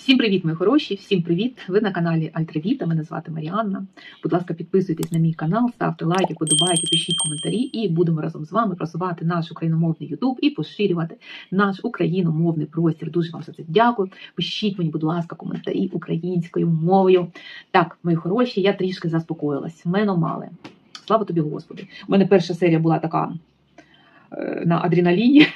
Всім привіт, мої хороші! Всім привіт! Ви на каналі Альтравіта. Мене звати Маріанна. Будь ласка, підписуйтесь на мій канал, ставте лайки, подобайки, пишіть коментарі, і будемо разом з вами просувати наш україномовний Ютуб і поширювати наш україномовний простір. Дуже вам за це дякую. Пишіть мені, будь ласка, коментарі українською мовою. Так, мої хороші, я трішки заспокоїлась. Мене мали. Слава тобі, Господи. У мене перша серія була така е, на адреналіні.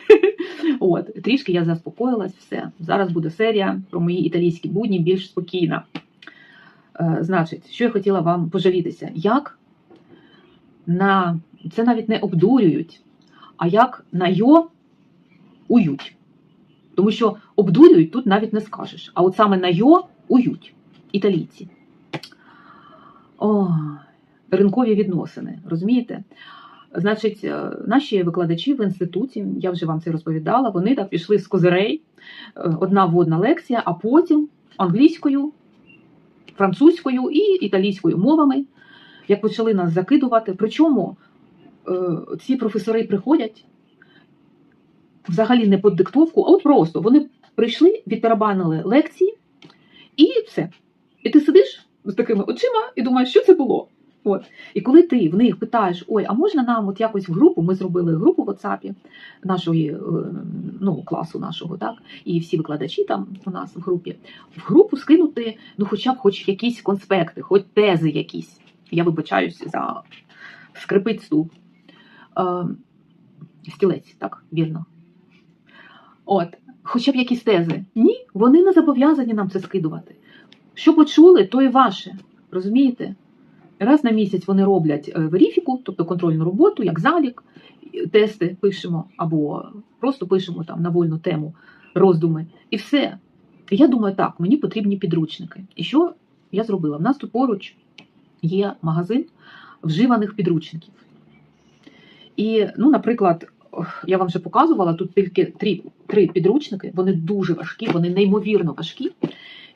От, трішки я заспокоїлась, все. Зараз буде серія про мої італійські будні більш спокійна. Е, значить, що я хотіла вам пожалітися, як на це навіть не обдурюють, а як на йо ують. Тому що обдурюють тут навіть не скажеш. А от саме на йо ують італійці. О, ринкові відносини, розумієте? Значить, е, наші викладачі в інституті, я вже вам це розповідала, вони так пішли з козирей, е, одна вводна лекція, а потім англійською, французькою і італійською мовами, як почали нас закидувати. Причому е, ці професори приходять взагалі не під диктовку, а от просто вони прийшли, відтарабанили лекції, і все. І ти сидиш з такими очима і думаєш, що це було. От. І коли ти в них питаєш, ой, а можна нам от якось в групу, ми зробили групу в WhatsApp нашої е, ну, класу нашого, так, і всі викладачі там у нас в групі, в групу скинути, ну, хоча б хоч якісь конспекти, хоч тези якісь. Я вибачаюся за скрипить стул. Е, стілець, так, вірно. От, хоча б якісь тези. Ні, вони не зобов'язані нам це скидувати. Що почули, то і ваше. Розумієте? Раз на місяць вони роблять е, верифіку, тобто контрольну роботу, як залік, тести пишемо, або просто пишемо там на вольну тему роздуми, і все. Я думаю, так, мені потрібні підручники. І що я зробила? В нас тут поруч є магазин вживаних підручників. І, ну, наприклад, я вам вже показувала, тут тільки три, три підручники, вони дуже важкі, вони неймовірно важкі.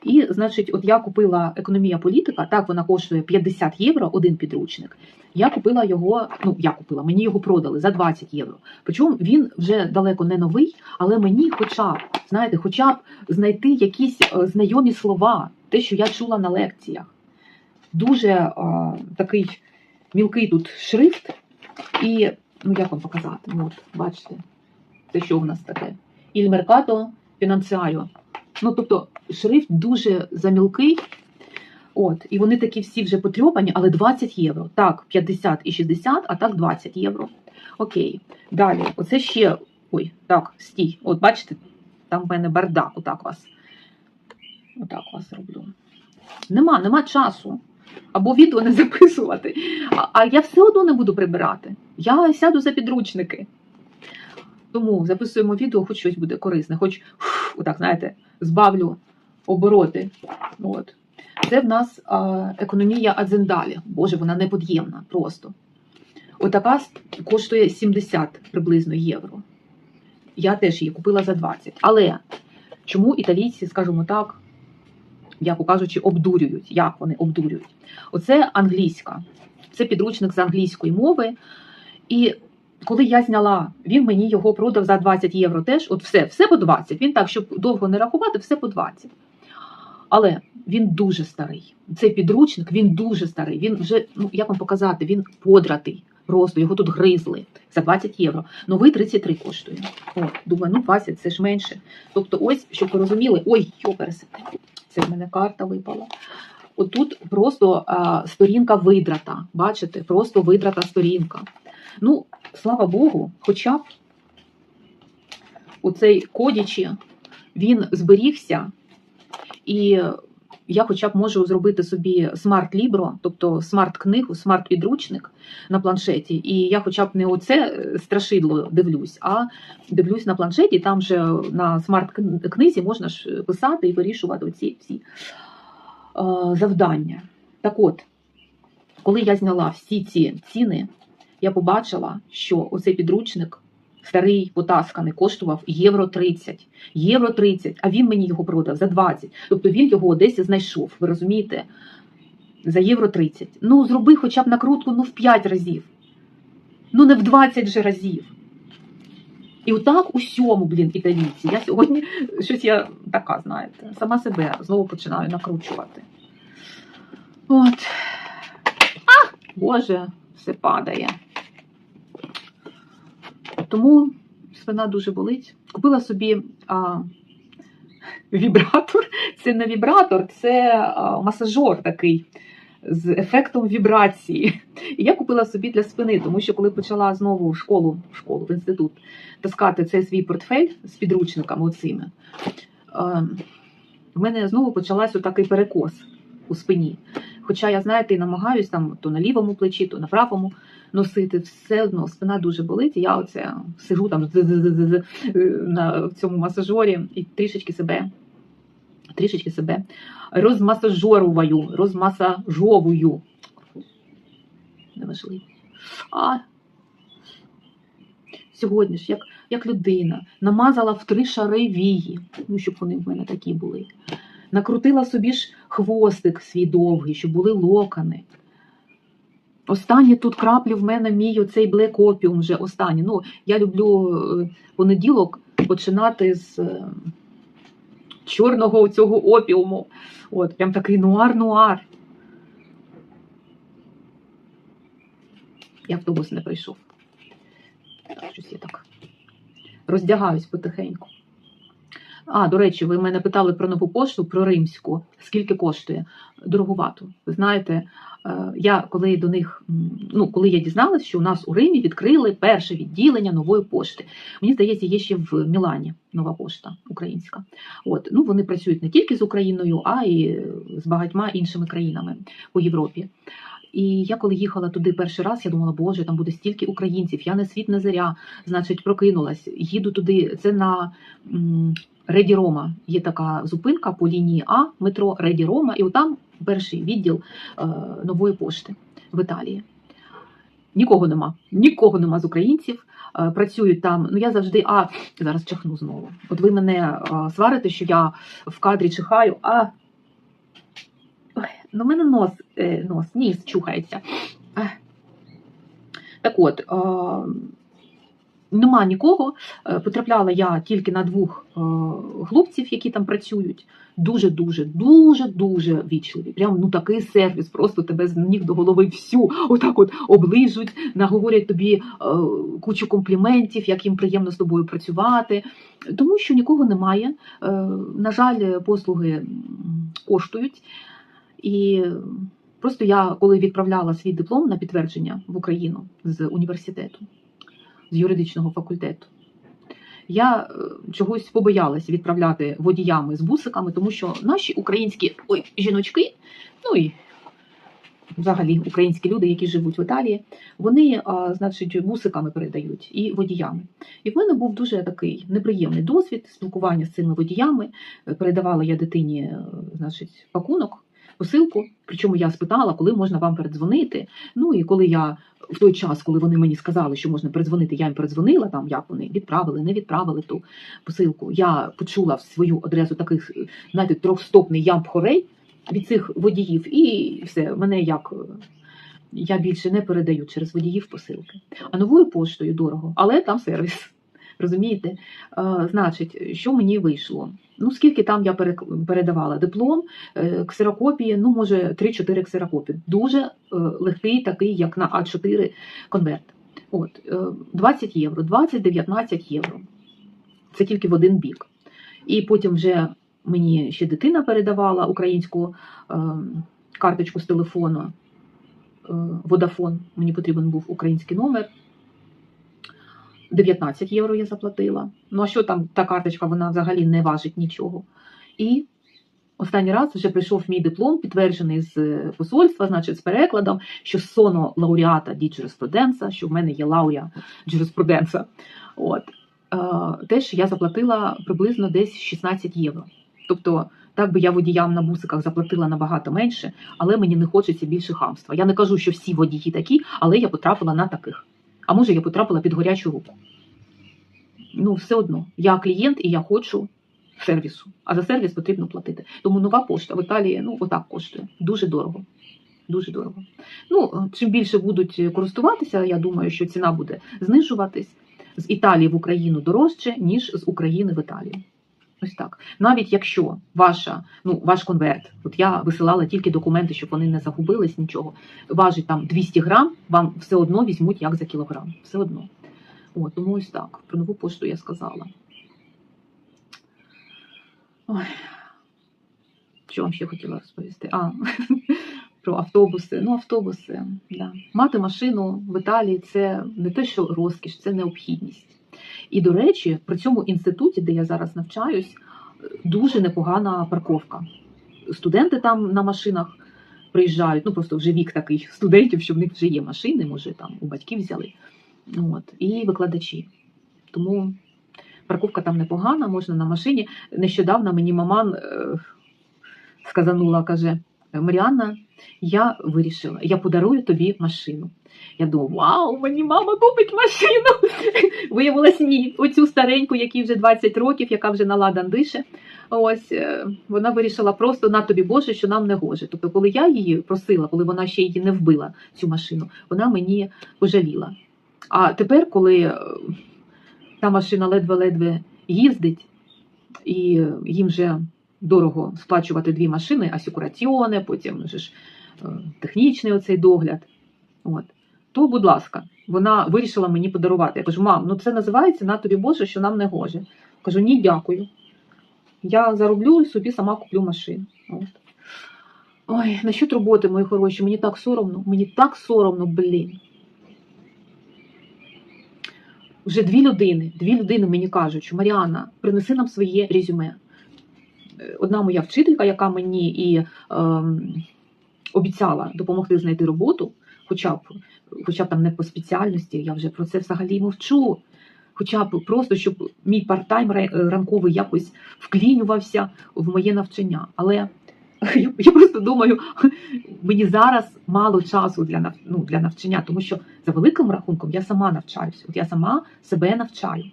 І, значить, от я купила економія політика, так вона коштує 50 євро один підручник. Я купила його, ну я купила, мені його продали за 20 євро. Причому він вже далеко не новий, але мені, хоча б, знаєте, хоча б знайти якісь е, знайомі слова, те, що я чула на лекціях. Дуже е, такий мілкий тут шрифт, і ну як вам показати? Ну, от, бачите, це що в нас таке? Il mercato. Ну, тобто, шрифт дуже замілкий. От, і вони такі всі вже потрьопані, але 20 євро. Так, 50 і 60, а так 20 євро. Окей. Далі, оце ще. Ой, так, стій. От бачите, там в мене бардак, отак вас. Отак вас роблю. Нема, нема часу. Або відео не записувати. А, а я все одно не буду прибирати. Я сяду за підручники. Тому записуємо відео, хоч щось буде корисне, хоч отак, знаєте, збавлю обороти. От. Це в нас а, економія Адзендалі. Боже, вона непод'ємна просто. Отака коштує 70 приблизно євро. Я теж її купила за 20. Але чому італійці, скажімо так, як кажучи, обдурюють? Як вони обдурюють? Оце англійська. Це підручник з англійської мови. І коли я зняла, він мені його продав за 20 євро теж. От все, все по 20. Він так, щоб довго не рахувати, все по 20. Але він дуже старий. Цей підручник він дуже старий. Він вже, ну як вам показати, він подратий. Просто його тут гризли за 20 євро. Новий 33 коштує. О, думаю, ну 20 це ж менше. Тобто, ось, щоб ви розуміли, ой, йо. Це в мене карта випала. Отут просто а, сторінка видрата. Бачите, просто видрата сторінка. Ну, слава Богу, хоча б у цей кодічі він зберігся, і я хоча б можу зробити собі смарт-лібро, тобто смарт-книгу, смарт-підручник на планшеті. І я хоча б не оце страшидло дивлюсь, а дивлюсь на планшеті, там же на смарт-книзі можна ж писати і вирішувати оці всі е, завдання. Так от, коли я зняла всі ці ціни, я побачила, що оцей підручник старий, потасканий, коштував євро 30. Євро 30, а він мені його продав за 20. Тобто він його десь знайшов, ви розумієте? За євро 30. Ну, зроби хоча б накрутку ну, в 5 разів. Ну, не в 20 же разів. І отак усьому, блін, італійці. Я сьогодні щось я така, знаєте, сама себе знову починаю накручувати. От. А! Боже, все падає. Тому спина дуже болить. Купила собі а, вібратор. Це не вібратор, це а, масажор такий з ефектом вібрації. І я купила собі для спини, тому що коли почала знову в школу, в школу, в інститут таскати цей свій портфель з підручниками оцими, е, в мене знову почався такий перекос у спині. Хоча я, знаєте, і намагаюсь там то на лівому плечі, то на правому носити, все одно спина дуже болить. І я оце сижу там на в цьому масажорі і трішечки себе, трішечки себе розмасажовую, розмасажовую. Неважливо. А сьогодні ж, як, як людина, намазала в три шари вії, ну, щоб вони в мене такі були. Накрутила собі ж хвостик свій довгий, щоб були локони. Останні тут краплі в мене мій оцей блек опіум вже останні. Ну, я люблю е, понеділок починати з е, чорного цього опіуму. От, прям такий нуар-нуар. І автобус не прийшов. Так, щось я так роздягаюсь потихеньку. А, до речі, ви мене питали про нову пошту, про римську. Скільки коштує? Дороговато. Ви знаєте, е, я коли до них, ну коли я дізналась, що у нас у Римі відкрили перше відділення нової пошти. Мені здається, є ще в Мілані нова пошта українська. От ну вони працюють не тільки з Україною, а й з багатьма іншими країнами по Європі. І я коли їхала туди перший раз, я думала, боже, там буде стільки українців, я не світ не заря, значить, прокинулась. Їду туди. Це на Реді Рома. Є така зупинка по лінії А, метро Реді Рома, і отам перший відділ е, нової пошти в Італії. Нікого нема, нікого нема з українців. Е, Працюють там. Ну я завжди, а зараз чихну знову. От ви мене е, сварите, що я в кадрі чихаю, а ну в мене нос, е, нос, ніс чухається. Так от, е, нема нікого. Е, Потрапляла я тільки на двох е, хлопців, які там працюють. Дуже, дуже, дуже, дуже вічливі. Прям ну такий сервіс, просто тебе з ніг до голови всю отак от оближуть, наговорять тобі е, кучу компліментів, як їм приємно з тобою працювати. Тому що нікого немає. Е, на жаль, послуги коштують. І просто я, коли відправляла свій диплом на підтвердження в Україну з університету, з юридичного факультету, я е, чогось побоялася відправляти водіями з бусиками, тому що наші українські ой, жіночки, ну і взагалі українські люди, які живуть в Італії, вони, а, значить, бусиками передають і водіями. І в мене був дуже такий неприємний досвід спілкування з цими водіями. Е, Передавала я дитині, е, значить, пакунок посилку. Причому я спитала, коли можна вам передзвонити. Ну і коли я в той час, коли вони мені сказали, що можна передзвонити, я їм передзвонила там, як вони відправили, не відправили ту посилку. Я почула в свою адресу таких, знаєте, трьохстопний ямб-хорей від цих водіїв, і все, мене як. Я більше не передаю через водіїв посилки. А новою поштою дорого, але там сервіс. Розумієте? Е, значить, що мені вийшло? Ну, скільки там я передавала диплом, е, ксерокопії, ну, може, 3-4 ксерокопії. Дуже е, легкий, такий, як на А4 конверт. От, е, 20 євро, 20-19 євро. Це тільки в один бік. І потім вже мені ще дитина передавала українську карточку з телефону. Водафон, мені потрібен був український номер. 19 євро я заплатила. Ну а що там та карточка, вона взагалі не важить нічого. І останній раз вже прийшов мій диплом, підтверджений з е, посольства, значить, з перекладом, що соно лауреата ді джуриспруденса, що в мене є лауя джуриспруденса. От. Теж я заплатила приблизно десь 16 євро. Тобто, так би я водіям на бусиках заплатила набагато менше, але мені не хочеться більше хамства. Я не кажу, що всі водії такі, але я потрапила на таких. А може, я потрапила під горячу руку. Ну, все одно, я клієнт і я хочу сервісу. А за сервіс потрібно платити. Тому нова пошта в Італії ну, отак коштує. Дуже дорого. Дуже дорого. Ну, чим більше будуть користуватися, я думаю, що ціна буде знижуватись. з Італії в Україну дорожче, ніж з України в Італію. Ось так. Навіть якщо ваша, ну, ваш конверт, от я висилала тільки документи, щоб вони не загубились, нічого, важить там 200 грам, вам все одно візьмуть як за кілограм. Все одно. От, тому ось так. Про нову пошту я сказала. Ой. Що вам ще хотіла розповісти? А, про автобуси. Ну, автобуси, да. Мати машину в Італії це не те, що розкіш, це необхідність. І, до речі, при цьому інституті, де я зараз навчаюсь, дуже непогана парковка. Студенти там на машинах приїжджають, ну просто вже вік такий студентів, що в них вже є машини, може там у батьків взяли. От, і викладачі. Тому парковка там непогана, можна на машині. Нещодавно мені маман е, сказанула, каже: Маріанна, я вирішила, я подарую тобі машину. Я думаю, вау, мені мама купить машину. Виявилось, ні. Оцю стареньку, якій вже 20 років, яка вже на ладан дише. Ось е, вона вирішила просто на тобі Боже, що нам не гоже. Тобто, коли я її просила, коли вона ще її не вбила, цю машину, вона мені пожаліла. А тепер, коли е, та машина ледве-ледве їздить, і їм вже дорого сплачувати дві машини, асікураціоне, потім ж е, технічний оцей догляд. От. То, будь ласка, вона вирішила мені подарувати. Я кажу, мам, ну це називається на тобі Боже, що нам не гоже. Кажу, ні, дякую. Я зароблю і собі сама куплю машину. От. Ой, насчет роботи, мої хороші, мені так соромно, мені так соромно, блін. Вже дві людини, дві людини мені кажуть, що Маріана, принеси нам своє резюме. Е, Одна моя вчителька, яка мені і ем, обіцяла допомогти знайти роботу, хоча б, хоча б там не по спеціальності, я вже про це взагалі мовчу. Хоча б просто, щоб мій парт-тайм ранковий якось вклінювався в моє навчання. Але я просто думаю, мені зараз мало часу для, нав- ну, для навчання, тому що за великим рахунком я сама навчаюся. От я сама себе навчаю.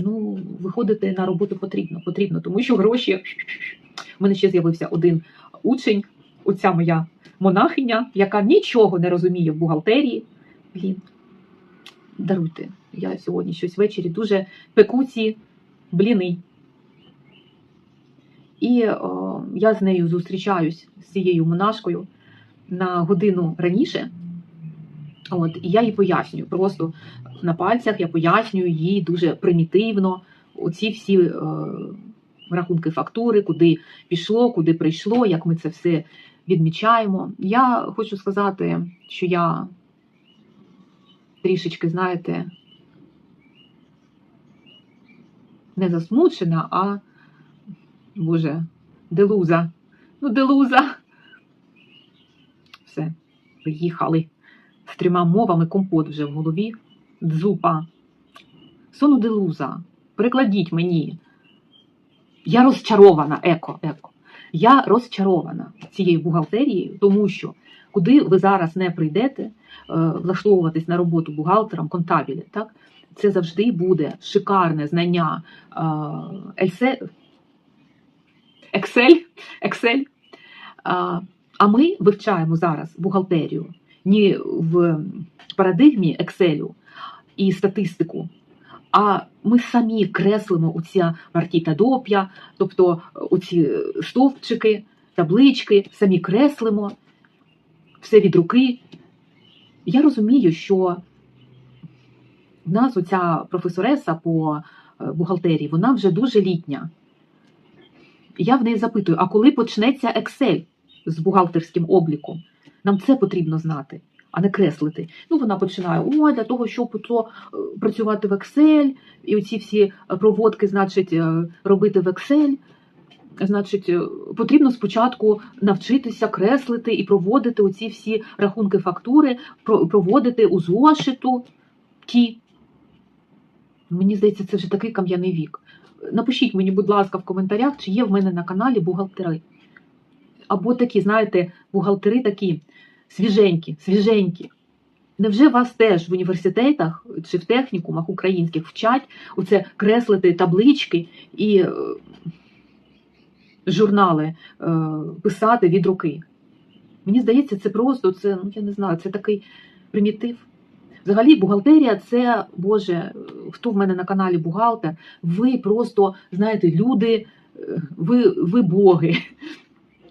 Ну, виходити на роботу потрібно, потрібно, тому що гроші. У мене ще з'явився один учень, оця моя монахиня, яка нічого не розуміє в бухгалтерії. Блін, даруйте. Я сьогодні щось ввечері дуже пеку ці бліни. І о, я з нею зустрічаюсь з цією монашкою на годину раніше. От, і я їй пояснюю, просто на пальцях я пояснюю їй дуже примітивно оці всі е, рахунки фактури, куди пішло, куди прийшло, як ми це все відмічаємо. Я хочу сказати, що я трішечки, знаєте, не засмучена, а Боже, делуза. Ну, делуза. Все, приїхали з трьома мовами компот вже в голові. Дзупа. Сону делуза. Перекладіть мені. Я розчарована, еко, еко. Я розчарована цією бухгалтерією, тому що куди ви зараз не прийдете е, влаштовуватись на роботу бухгалтером, контабілі, так? Це завжди буде шикарне знання е, Excel, Excel. А ми вивчаємо зараз бухгалтерію не в парадигмі Excel і статистику, а ми самі креслимо оця партіта доп'я, тобто оці стовпчики, таблички, самі креслимо, все від руки. Я розумію, що в нас оця професореса по е, бухгалтерії, вона вже дуже літня. Я в неї запитую: а коли почнеться Excel з бухгалтерським обліком? Нам це потрібно знати, а не креслити. Ну, вона починає: о, для того, щоб то, е, працювати в Excel, і оці всі проводки, значить, е, робити в Excel. Значить, е, потрібно спочатку навчитися креслити і проводити оці всі рахунки фактури, проводити у зошиту ті. Мені здається, це вже такий кам'яний вік. Напишіть мені, будь ласка, в коментарях, чи є в мене на каналі бухгалтери. Або такі, знаєте, бухгалтери такі свіженькі, свіженькі. Невже вас теж в університетах чи в технікумах українських вчать оце креслити таблички і е, журнали е, писати від руки? Мені здається, це просто, це, ну я не знаю, це такий примітив. Взагалі, бухгалтерія це, Боже, хто в мене на каналі бухгалтер, ви просто, знаєте, люди, е, ви, ви боги.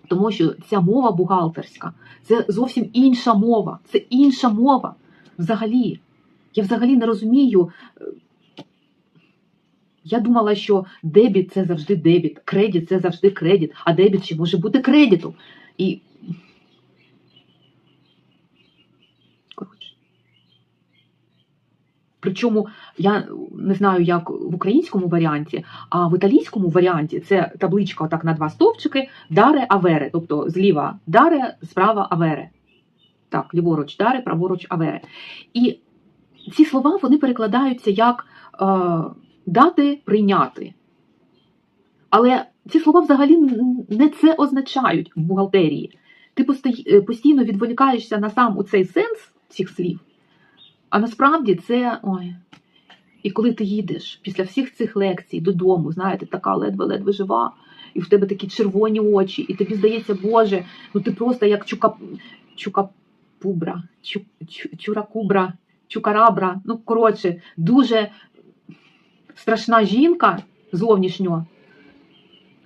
Тому що ця мова бухгалтерська це зовсім інша мова. Це інша мова. Взагалі. Я взагалі не розумію. е, Я думала, що дебіт це завжди дебіт, кредит це завжди кредит, а дебіт ще може бути кредитом. І. Коротше. Причому я не знаю, як в українському варіанті, а в італійському варіанті це табличка отак на два стовпчики даре авере, тобто зліва даре, справа авере. Так, ліворуч даре, праворуч авере. І ці слова вони перекладаються як е, дати прийняти. Але ці слова взагалі не це означають в бухгалтерії. Ти е, постійно відволікаєшся на сам у цей сенс цих слів, а насправді це. ой. І коли ти їдеш після всіх цих лекцій додому, знаєте, така ледве-ледве жива, і в тебе такі червоні очі, і тобі здається, Боже, ну ти просто як чука, чукапубра, чу, чу, чуракубра, чукарабра. Ну, коротше, дуже страшна жінка зовнішньо.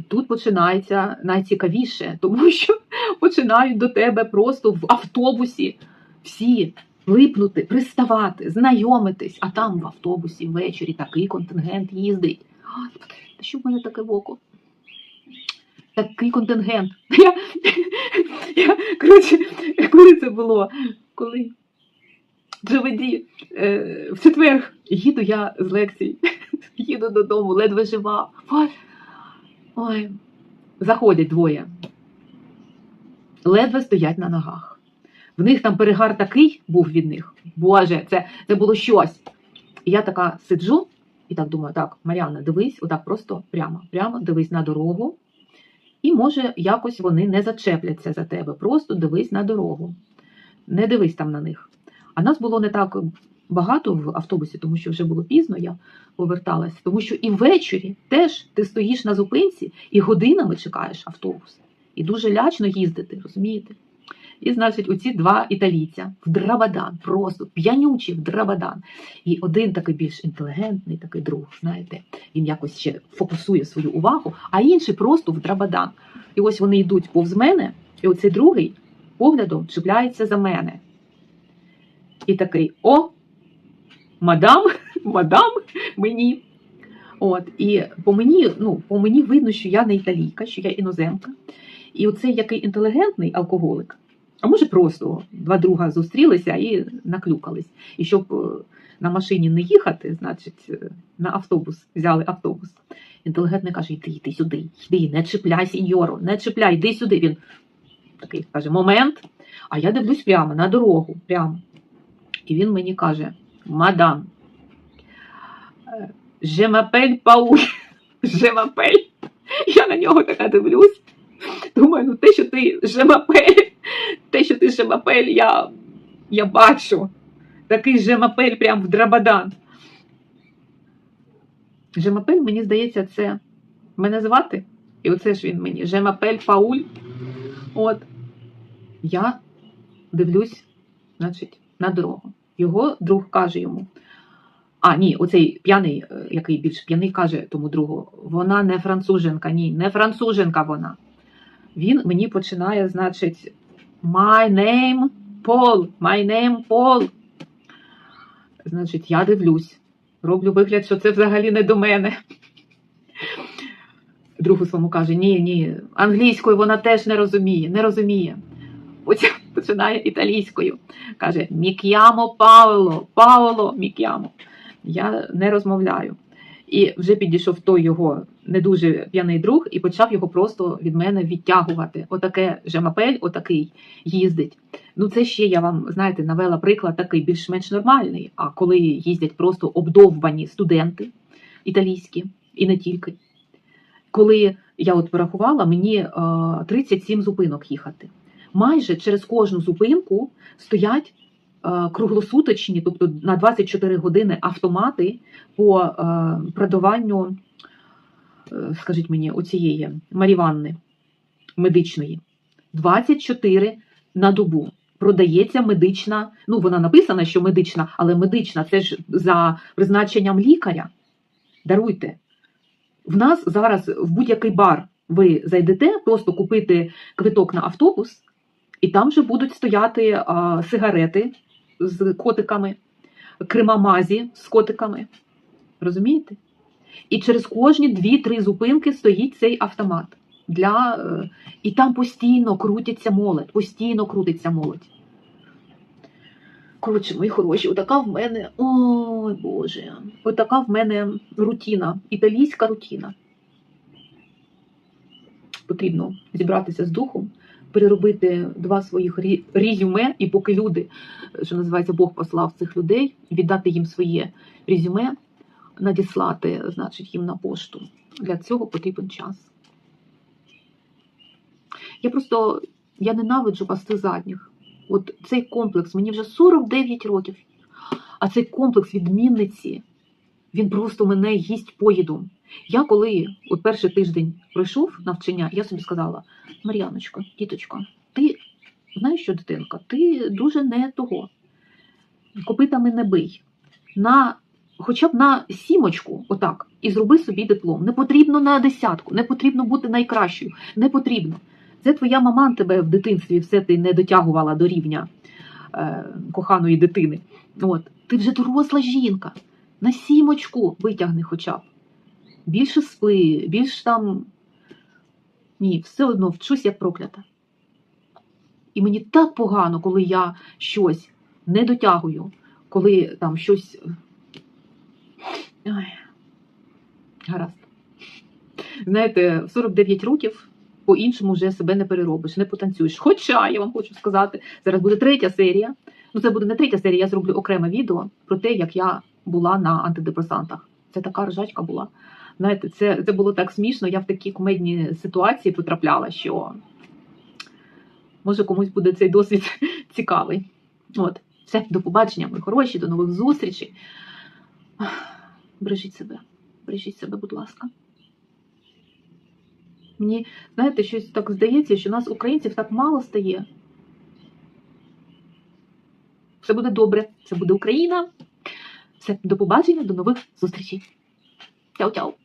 Тут починається найцікавіше, тому що починають до тебе просто в автобусі всі липнути, приставати, знайомитись, а там в автобусі ввечері такий контингент їздить. Господи, що в мене таке в око? Такий контингент. Я, я, коротше, коли це було? Коли? Джаведі, е, в четвер їду я з лекцій, їду додому, ледве жива. Ой. Заходять двоє. Ледве стоять на ногах. В них там перегар такий був від них. Боже, це, це було щось. І я така сиджу і так думаю: так, Маріанна, дивись, отак просто прямо, прямо дивись на дорогу. І може якось вони не зачепляться за тебе. Просто дивись на дорогу. Не дивись там на них. А нас було не так багато в автобусі, тому що вже було пізно, я поверталася. Тому що і ввечері теж ти стоїш на зупинці і годинами чекаєш автобус. І дуже лячно їздити, розумієте? І, значить, оці два італійця в драбадан, просто п'янючі в драбадан. І один такий більш інтелігентний, такий друг, знаєте, він якось ще фокусує свою увагу, а інший просто в драбадан. І ось вони йдуть повз мене, і оцей другий поглядом чіпляється за мене. І такий: о, мадам, мадам, мені. От, і по мені, ну, по мені видно, що я не італійка, що я іноземка. І оцей який інтелігентний алкоголик, а може просто два друга зустрілися і наклюкались. І щоб е, на машині не їхати, значить, е, на автобус взяли автобус. Інтелігентний каже: йди, йди сюди, йди, не чіпляй, сіньору, не чіпляй, йди сюди. Він такий каже: момент. А я дивлюсь прямо на дорогу, прямо. І він мені каже: Мадам, m'appelle Пауль, je. Я на нього така дивлюсь. Думаю, ну те, що ти жемапель, те, що ти жемапель, я, я бачу. Такий жемапель прям в драбадан. Жемапель, мені здається, це мене звати. І оце ж він мені. Жемапель Пауль. От. Я дивлюсь, значить, на дорогу. Його друг каже йому. А, ні, оцей п'яний, е, який більш п'яний, каже тому другу: вона не француженка, ні, не француженка вона. Він мені починає, значить, my name Paul, my name Paul. Значить, я дивлюсь, роблю вигляд, що це взагалі не до мене. Другу своєму каже: ні, ні, англійською вона теж не розуміє, не розуміє. Потім починає італійською. Каже: Мік'ямо Паоло, Паоло, мік'ямо. Я не розмовляю. І вже підійшов той його не дуже п'яний друг і почав його просто від мене відтягувати. Отаке жемапель, отакий їздить. Ну, це ще я вам знаєте навела приклад такий більш-менш нормальний. А коли їздять просто обдовбані студенти італійські і не тільки. Коли я от порахувала, мені е, 37 зупинок їхати. Майже через кожну зупинку стоять е, круглосуточні, тобто на 24 години автомати по е, продаванню, е, скажіть мені, оцієї маріванни медичної. 24 на добу. продається медична. Ну, вона написана, що медична, але медична це ж за призначенням лікаря. Даруйте. В нас зараз в будь-який бар ви зайдете, просто купити квиток на автобус, і там вже будуть стояти а, сигарети з котиками, кремамазі з котиками. Розумієте? І через кожні 2-3 зупинки стоїть цей автомат. Для, е, і там постійно крутиться молодь, постійно крутиться молодь. Коротше, мої хороші, отака в мене, ой Боже, отака в мене рутіна, італійська рутіна. Потрібно зібратися з духом, переробити два своїх резюме, і поки люди, що називається, Бог послав цих людей, віддати їм своє резюме, надіслати, значить, їм на пошту. Для цього потрібен час. Я просто я ненавиджу пасти задніх. От цей комплекс, мені вже 49 років, а цей комплекс відмінниці, він просто мене їсть поїдом. Я коли от перший тиждень пройшов навчання, я собі сказала: Мар'яночка, діточка, ти знаєш що, дитинка, ти дуже не того. Копитами не бий. На, хоча б на сімочку, отак, і зроби собі диплом. Не потрібно на десятку, не потрібно бути найкращою, не потрібно. Це твоя мама тебе в дитинстві все ти не дотягувала до рівня е, коханої дитини. От, ти вже доросла жінка. На сімочку витягни хоча б. Більше спи, більш там. Ні, все одно вчусь як проклята. І мені так погано, коли я щось не дотягую, коли там щось. Ой. Гаразд. Знаєте, в 49 років по-іншому вже себе не переробиш, не потанцюєш. Хоча я вам хочу сказати, зараз буде третя серія. Ну, це буде не третя серія, я зроблю окреме відео про те, як я була на антидепресантах. Це така ржачка була. Знаєте, це, це було так смішно. Я в такі кумедні ситуації потрапляла, що може комусь буде цей досвід цікавий. От, все, до побачення, мої хороші, до нових зустрічей. Бережіть себе, бережіть себе, будь ласка. Мені, знаєте, щось так здається, що нас, українців, так мало стає. Все буде добре, це буде Україна. Все, до побачення, до нових зустрічей. Чао-чао!